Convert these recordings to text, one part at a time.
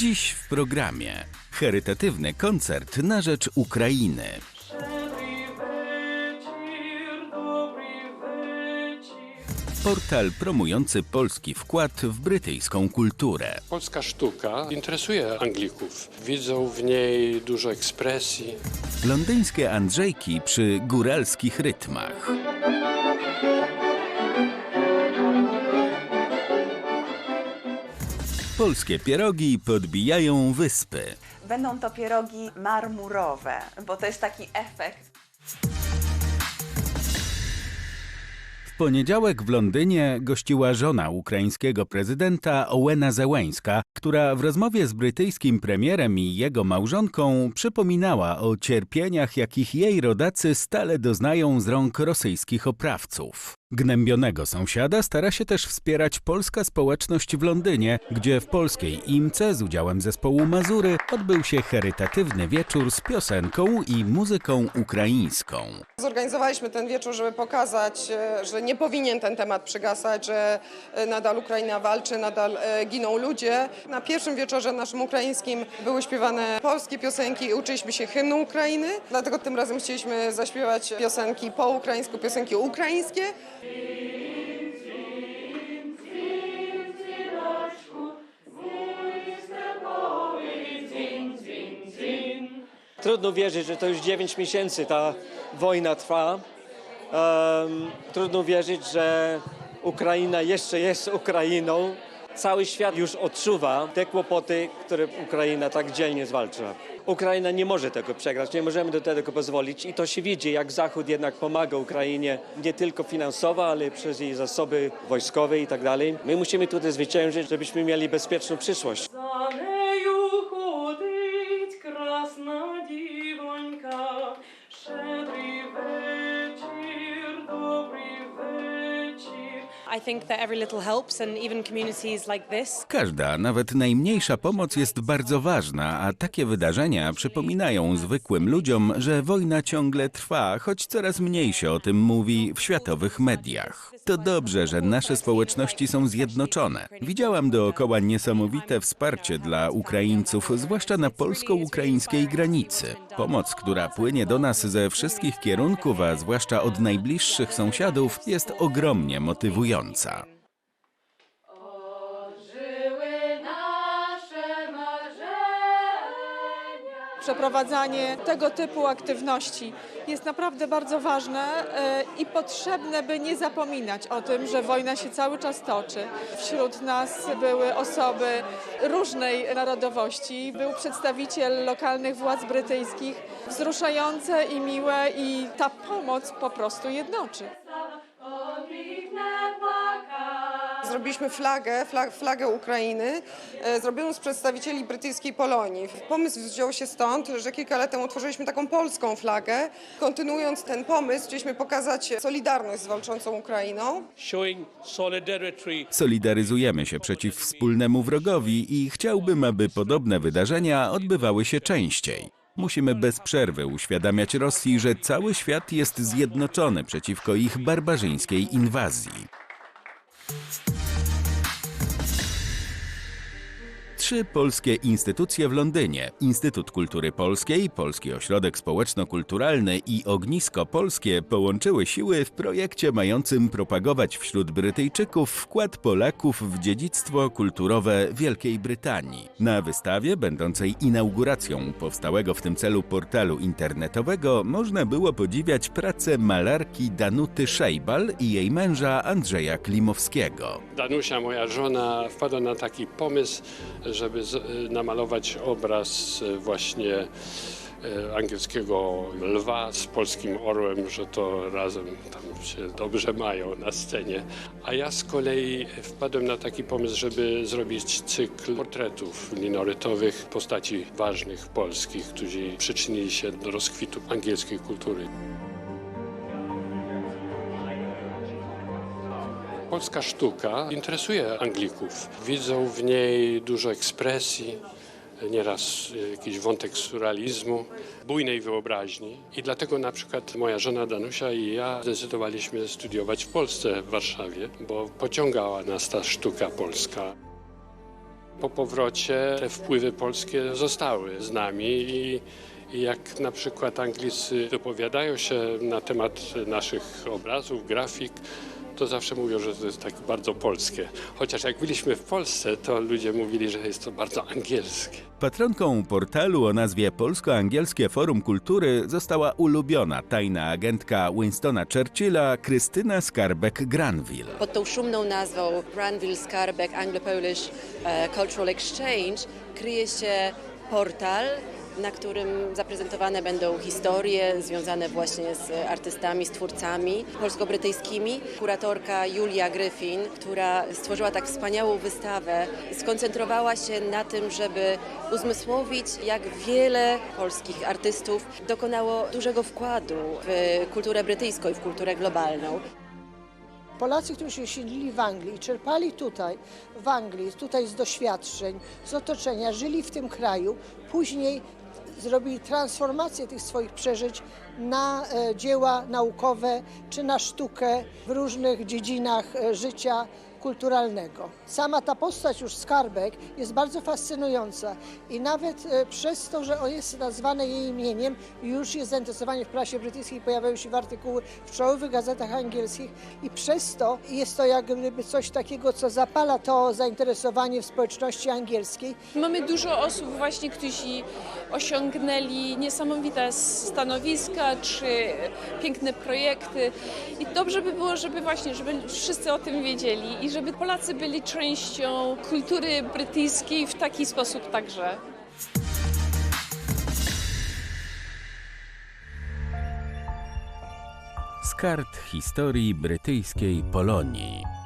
Dziś w programie charytatywny koncert na rzecz Ukrainy. Portal promujący polski wkład w brytyjską kulturę. Polska sztuka interesuje Anglików. Widzą w niej dużo ekspresji. Londyńskie Andrzejki przy góralskich rytmach. Polskie pierogi podbijają wyspy. Będą to pierogi marmurowe, bo to jest taki efekt. W poniedziałek w Londynie gościła żona ukraińskiego prezydenta Ołena Zełeńska, która w rozmowie z brytyjskim premierem i jego małżonką przypominała o cierpieniach, jakich jej rodacy stale doznają z rąk rosyjskich oprawców. Gnębionego sąsiada stara się też wspierać polska społeczność w Londynie, gdzie w polskiej imce z udziałem zespołu Mazury odbył się charytatywny wieczór z piosenką i muzyką ukraińską. Zorganizowaliśmy ten wieczór, żeby pokazać, e, że nie powinien ten temat przygasać, że e, nadal Ukraina walczy, nadal e, giną ludzie. Na pierwszym wieczorze naszym ukraińskim były śpiewane polskie piosenki i uczyliśmy się hymnu Ukrainy, dlatego tym razem chcieliśmy zaśpiewać piosenki po ukraińsku, piosenki ukraińskie. Trudno wierzyć, że to już 9 miesięcy ta wojna trwa. Em, trudno wierzyć, że Ukraina jeszcze jest Ukrainą. Cały świat już odczuwa te kłopoty, które Ukraina tak dzielnie zwalcza. Ukraina nie może tego przegrać, nie możemy do tego pozwolić i to się widzi, jak Zachód jednak pomaga Ukrainie nie tylko finansowo, ale przez jej zasoby wojskowe i tak dalej. My musimy tutaj zwyciężyć, żebyśmy mieli bezpieczną przyszłość. Każda, nawet najmniejsza pomoc jest bardzo ważna, a takie wydarzenia przypominają zwykłym ludziom, że wojna ciągle trwa, choć coraz mniej się o tym mówi w światowych mediach. To dobrze, że nasze społeczności są zjednoczone. Widziałam dookoła niesamowite wsparcie dla Ukraińców, zwłaszcza na polsko-ukraińskiej granicy. Pomoc, która płynie do nas ze wszystkich kierunków, a zwłaszcza od najbliższych sąsiadów, jest ogromnie motywująca. Przeprowadzanie tego typu aktywności jest naprawdę bardzo ważne e, i potrzebne, by nie zapominać o tym, że wojna się cały czas toczy. Wśród nas były osoby różnej narodowości, był przedstawiciel lokalnych władz brytyjskich. Wzruszające i miłe i ta pomoc po prostu jednoczy. Zrobiliśmy flagę, flag, flagę Ukrainy, e, zrobioną z przedstawicieli brytyjskiej Polonii. Pomysł wziął się stąd, że kilka lat temu utworzyliśmy taką polską flagę. Kontynuując ten pomysł, chcieliśmy pokazać solidarność z walczącą Ukrainą. Solidaryzujemy się przeciw wspólnemu wrogowi i chciałbym, aby podobne wydarzenia odbywały się częściej. Musimy bez przerwy uświadamiać Rosji, że cały świat jest zjednoczony przeciwko ich barbarzyńskiej inwazji. Trzy polskie instytucje w Londynie: Instytut Kultury Polskiej, Polski Ośrodek Społeczno-Kulturalny i Ognisko Polskie połączyły siły w projekcie mającym propagować wśród Brytyjczyków wkład Polaków w dziedzictwo kulturowe Wielkiej Brytanii. Na wystawie, będącej inauguracją powstałego w tym celu portalu internetowego, można było podziwiać pracę malarki Danuty Szejbal i jej męża Andrzeja Klimowskiego. Danusia, moja żona, wpadła na taki pomysł, żeby z, namalować obraz e, właśnie e, angielskiego lwa z polskim orłem, że to razem tam się dobrze mają na scenie. A ja z kolei wpadłem na taki pomysł, żeby zrobić cykl portretów linorytowych postaci ważnych polskich, którzy przyczynili się do rozkwitu angielskiej kultury. Polska sztuka interesuje Anglików. Widzą w niej dużo ekspresji, nieraz jakiś wątek surrealizmu, bujnej wyobraźni. I dlatego na przykład moja żona Danusia i ja zdecydowaliśmy studiować w Polsce, w Warszawie, bo pociągała nas ta sztuka polska. Po powrocie te wpływy polskie zostały z nami i i jak na przykład Anglicy wypowiadają się na temat naszych obrazów, grafik, to zawsze mówią, że to jest tak bardzo polskie. Chociaż jak byliśmy w Polsce, to ludzie mówili, że jest to bardzo angielskie. Patronką portalu o nazwie Polsko-Angielskie Forum Kultury została ulubiona tajna agentka Winstona Churchilla Krystyna Skarbek-Granville. Pod tą szumną nazwą Granville Skarbek Anglo-Polish e, Cultural Exchange kryje się portal, na którym zaprezentowane będą historie związane właśnie z artystami, z twórcami polsko-brytyjskimi. Kuratorka Julia Gryfin, która stworzyła tak wspaniałą wystawę, skoncentrowała się na tym, żeby uzmysłowić, jak wiele polskich artystów dokonało dużego wkładu w kulturę brytyjską i w kulturę globalną. Polacy, którzy się siedlili w Anglii czerpali tutaj, w Anglii, tutaj z doświadczeń, z otoczenia, żyli w tym kraju, później zrobili transformację tych swoich przeżyć na e, dzieła naukowe czy na sztukę w różnych dziedzinach e, życia kulturalnego. Sama ta postać już Skarbek jest bardzo fascynująca i nawet e, przez to, że on jest nazwany jej imieniem, już jest zainteresowanie w prasie brytyjskiej, pojawiają się artykuły w czołowych gazetach angielskich i przez to jest to jak gdyby coś takiego, co zapala to zainteresowanie w społeczności angielskiej. Mamy dużo osób właśnie, którzy osiągnęli niesamowite stanowiska czy piękne projekty i dobrze by było, żeby właśnie, żeby wszyscy o tym wiedzieli i żeby Polacy byli częścią kultury brytyjskiej w taki sposób także. Z kart historii brytyjskiej Polonii.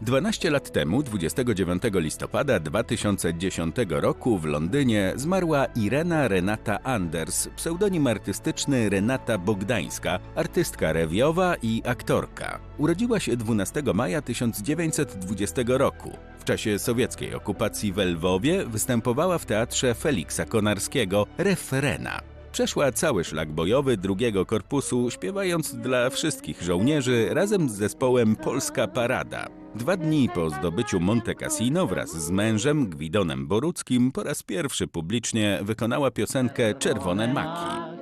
12 lat temu, 29 listopada 2010 roku w Londynie zmarła Irena Renata Anders, pseudonim artystyczny Renata Bogdańska, artystka rewiowa i aktorka. Urodziła się 12 maja 1920 roku. W czasie sowieckiej okupacji w Lwowie występowała w teatrze Feliksa Konarskiego Referena. Przeszła cały szlak bojowy drugiego korpusu, śpiewając dla wszystkich żołnierzy razem z zespołem Polska Parada. Dwa dni po zdobyciu Monte Cassino wraz z mężem Gwidonem Boruckim po raz pierwszy publicznie wykonała piosenkę Czerwone Maki.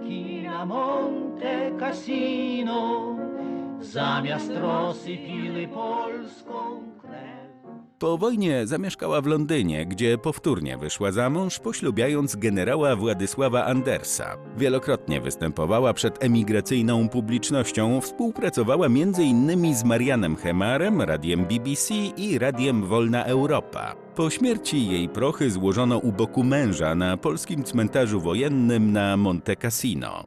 zamiast rosy piły polską krew. Po wojnie zamieszkała w Londynie, gdzie powtórnie wyszła za mąż, poślubiając generała Władysława Andersa. Wielokrotnie występowała przed emigracyjną publicznością, współpracowała m.in. z Marianem Hemarem, radiem BBC i radiem Wolna Europa. Po śmierci jej prochy złożono u boku męża na polskim cmentarzu wojennym na Monte Cassino.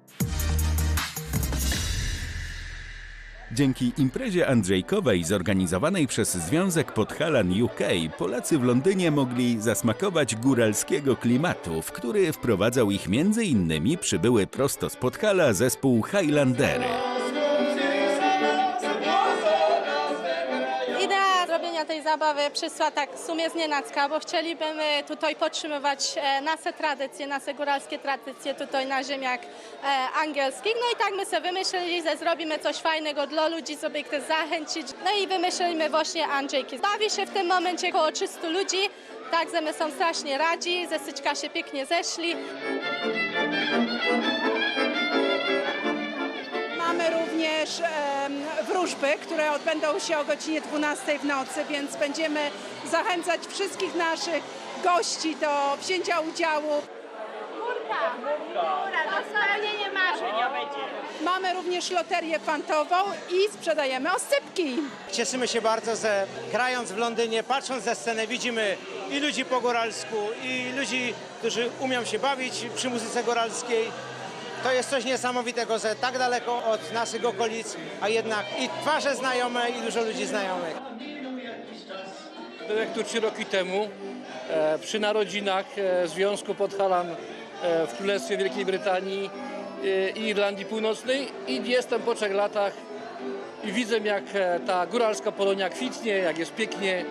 Dzięki imprezie Andrzejkowej zorganizowanej przez Związek Podhalan UK Polacy w Londynie mogli zasmakować góralskiego klimatu, w który wprowadzał ich m.in. przybyły prosto z Podhala zespół Highlandery. Zabawy przyszła tak w sumie z nienacka, bo chcielibyśmy tutaj podtrzymywać e, nasze tradycje, nasze góralskie tradycje tutaj na ziemiach e, angielskich. No i tak my sobie wymyślili, że zrobimy coś fajnego dla ludzi, żeby ich zachęcić. No i wymyśliliśmy właśnie Andrzejki. Bawi się w tym momencie około 300 ludzi, także my są strasznie radzi, ze Syczka się pięknie zeszli. Które odbędą się o godzinie 12 w nocy, więc będziemy zachęcać wszystkich naszych gości do wzięcia udziału. Mamy również loterię fantową i sprzedajemy oscypki. Cieszymy się bardzo, że grając w Londynie, patrząc ze scenę, widzimy i ludzi po góralsku, i ludzi, którzy umią się bawić przy muzyce góralskiej. To jest coś niesamowitego, że tak daleko od naszych okolic, a jednak i twarze znajome, i dużo ludzi znajomych. Byłem tu trzy roki temu e, przy narodzinach e, Związku Podhalan e, w Królestwie Wielkiej Brytanii i Irlandii Północnej i jestem po trzech latach i widzę jak ta góralska Polonia kwitnie, jak jest pięknie.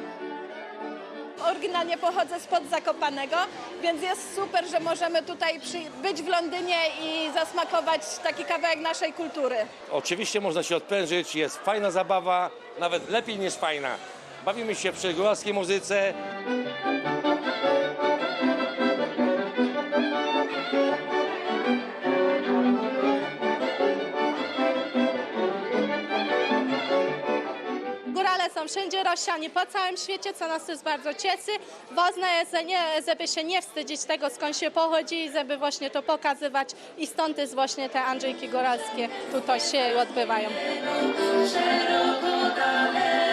Oryginalnie pochodzę spod Zakopanego, więc jest super, że możemy tutaj przy, być w Londynie i zasmakować taki kawałek naszej kultury. Oczywiście można się odprężyć, jest fajna zabawa, nawet lepiej niż fajna. bawimy się przy góralskiej muzyce. Wszędzie rozsiani po całym świecie, co nas też bardzo cieszy. Ważne jest, że nie, żeby się nie wstydzić tego, skąd się pochodzi, żeby właśnie to pokazywać i stąd jest właśnie te Andrzejki Góralskie tutaj się odbywają. Szeroko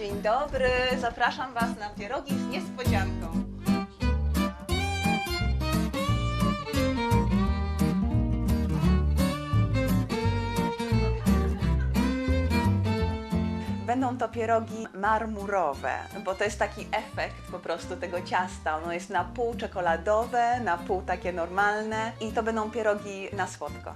Dzień dobry, zapraszam Was na pierogi z niespodzianką. Będą to pierogi marmurowe, bo to jest taki efekt po prostu tego ciasta. Ono jest na pół czekoladowe, na pół takie normalne i to będą pierogi na słodko.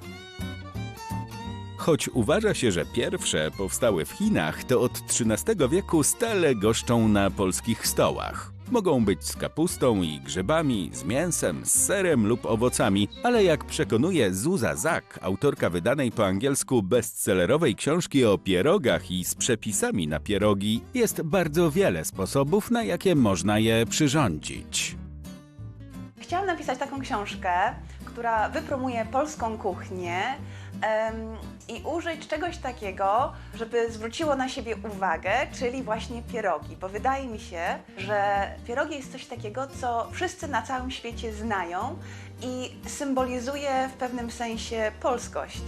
Choć uważa się, że pierwsze powstały w Chinach, to od XIII wieku stale goszczą na polskich stołach. Mogą być z kapustą i grzybami, z mięsem, z serem lub owocami, ale jak przekonuje Zuza Zak, autorka wydanej po angielsku bestsellerowej książki o pierogach i z przepisami na pierogi, jest bardzo wiele sposobów, na jakie można je przyrządzić. Chciałam napisać taką książkę, która wypromuje polską kuchnię i użyć czegoś takiego, żeby zwróciło na siebie uwagę, czyli właśnie pierogi, bo wydaje mi się, że pierogi jest coś takiego, co wszyscy na całym świecie znają i symbolizuje w pewnym sensie polskość.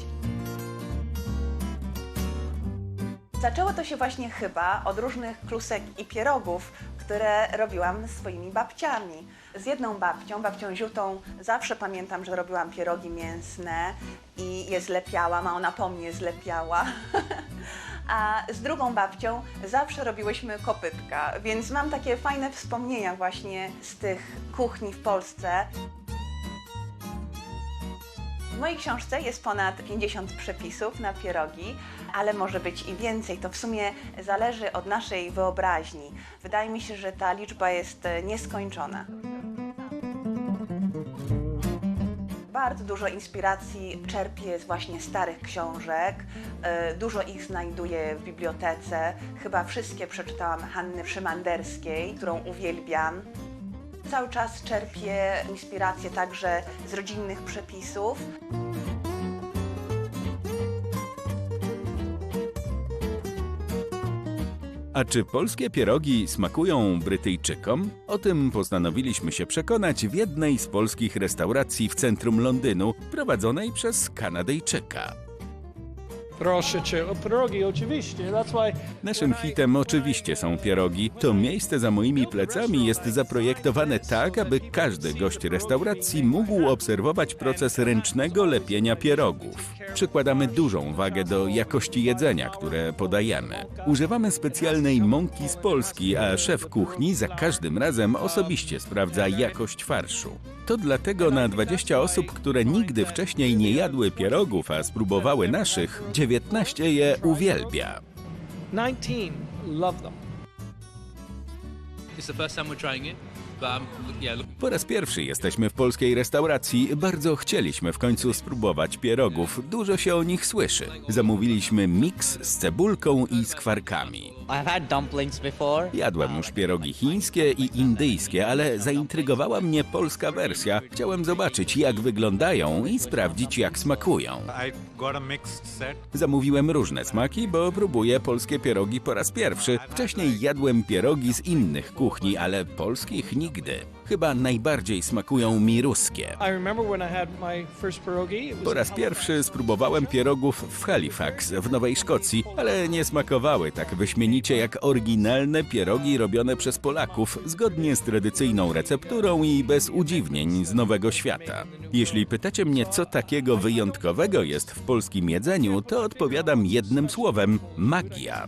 Zaczęło to się właśnie chyba od różnych klusek i pierogów, które robiłam swoimi babciami. Z jedną babcią, babcią Ziutą, zawsze pamiętam, że robiłam pierogi mięsne i je zlepiałam, a ona po mnie zlepiała. A z drugą babcią zawsze robiłyśmy kopytka, więc mam takie fajne wspomnienia właśnie z tych kuchni w Polsce. W mojej książce jest ponad 50 przepisów na pierogi, ale może być i więcej. To w sumie zależy od naszej wyobraźni. Wydaje mi się, że ta liczba jest e, nieskończona. Bardzo dużo inspiracji czerpię z właśnie starych książek. E, Dużo ich znajduję w bibliotece. Chyba wszystkie przeczytałam Hanny Szymanderskiej, którą uwielbiam. Cały czas czerpię inspirację także z rodzinnych przepisów. A czy polskie pierogi smakują Brytyjczykom? O tym postanowiliśmy się przekonać w jednej z polskich restauracji w centrum Londynu, prowadzonej przez Kanadyjczyka. Proszę cię, o progi oczywiście. That's why Naszym hitem oczywiście są pierogi. To miejsce za moimi plecami jest zaprojektowane tak, aby każdy gość restauracji mógł obserwować proces ręcznego lepienia pierogów. Przykładamy dużą wagę do jakości jedzenia, które podajemy. Używamy specjalnej mąki z Polski, a szef kuchni za każdym razem osobiście sprawdza jakość farszu. To dlatego na 20 osób, które nigdy wcześniej nie jadły pierogów, a spróbowały naszych, 19 je uwielbia. 19 love them. It's the first time we're trying it, Po raz pierwszy jesteśmy w polskiej restauracji. Bardzo chcieliśmy w końcu spróbować pierogów. Dużo się o nich słyszy. Zamówiliśmy miks z cebulką i skwarkami. Jadłem już pierogi chińskie i indyjskie, ale zaintrygowała mnie polska wersja. Chciałem zobaczyć, jak wyglądają i sprawdzić, jak smakują. Zamówiłem różne smaki, bo próbuję polskie pierogi po raz pierwszy. Wcześniej jadłem pierogi z innych kuchni, ale polskich nigdy. Chyba najbardziej smakują mi ruskie. Po raz pierwszy spróbowałem pierogów w Halifax w Nowej Szkocji, ale nie smakowały tak wyśmienicie jak oryginalne pierogi robione przez Polaków, zgodnie z tradycyjną recepturą i bez udziwnień z Nowego Świata. Jeśli pytacie mnie, co takiego wyjątkowego jest w polskim jedzeniu, to odpowiadam jednym słowem magia.